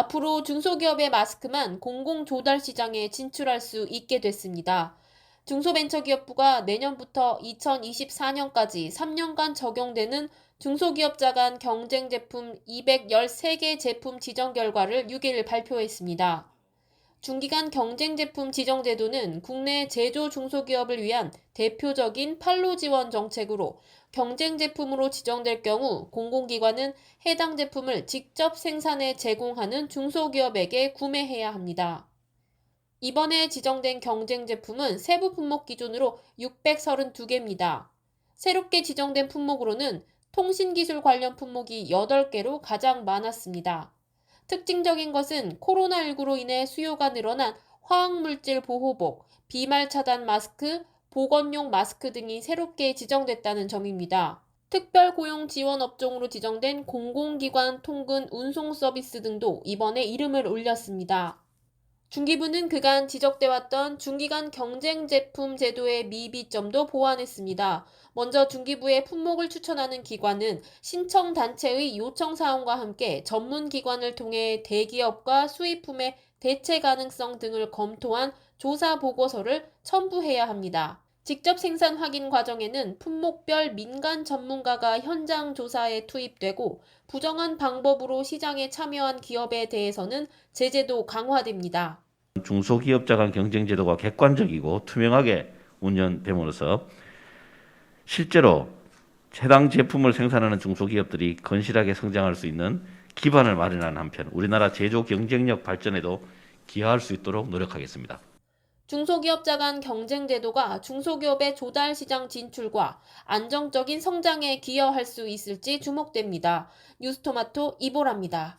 앞으로 중소기업의 마스크만 공공 조달 시장에 진출할 수 있게 됐습니다. 중소벤처기업부가 내년부터 2024년까지 3년간 적용되는 중소기업자 간 경쟁 제품 213개 제품 지정 결과를 6일 발표했습니다. 중기간 경쟁 제품 지정 제도는 국내 제조 중소기업을 위한 대표적인 판로 지원 정책으로 경쟁 제품으로 지정될 경우 공공기관은 해당 제품을 직접 생산해 제공하는 중소기업에게 구매해야 합니다. 이번에 지정된 경쟁 제품은 세부 품목 기준으로 632개입니다. 새롭게 지정된 품목으로는 통신기술 관련 품목이 8개로 가장 많았습니다. 특징적인 것은 코로나19로 인해 수요가 늘어난 화학물질 보호복, 비말 차단 마스크, 보건용 마스크 등이 새롭게 지정됐다는 점입니다. 특별 고용 지원 업종으로 지정된 공공기관 통근 운송 서비스 등도 이번에 이름을 올렸습니다. 중기부는 그간 지적돼 왔던 중기간 경쟁 제품 제도의 미비점도 보완했습니다. 먼저 중기부의 품목을 추천하는 기관은 신청 단체의 요청 사항과 함께 전문 기관을 통해 대기업과 수입품의 대체 가능성 등을 검토한 조사 보고서를 첨부해야 합니다. 직접 생산 확인 과정에는 품목별 민간 전문가가 현장 조사에 투입되고 부정한 방법으로 시장에 참여한 기업에 대해서는 제재도 강화됩니다. 중소기업자 간 경쟁 제도가 객관적이고 투명하게 운영됨으로써 실제로 해당 제품을 생산하는 중소기업들이 건실하게 성장할 수 있는 기반을 마련하는 한편 우리나라 제조 경쟁력 발전에도 기여할 수 있도록 노력하겠습니다. 중소기업자 간 경쟁 제도가 중소기업의 조달 시장 진출과 안정적인 성장에 기여할 수 있을지 주목됩니다. 뉴스토마토 이보라입니다.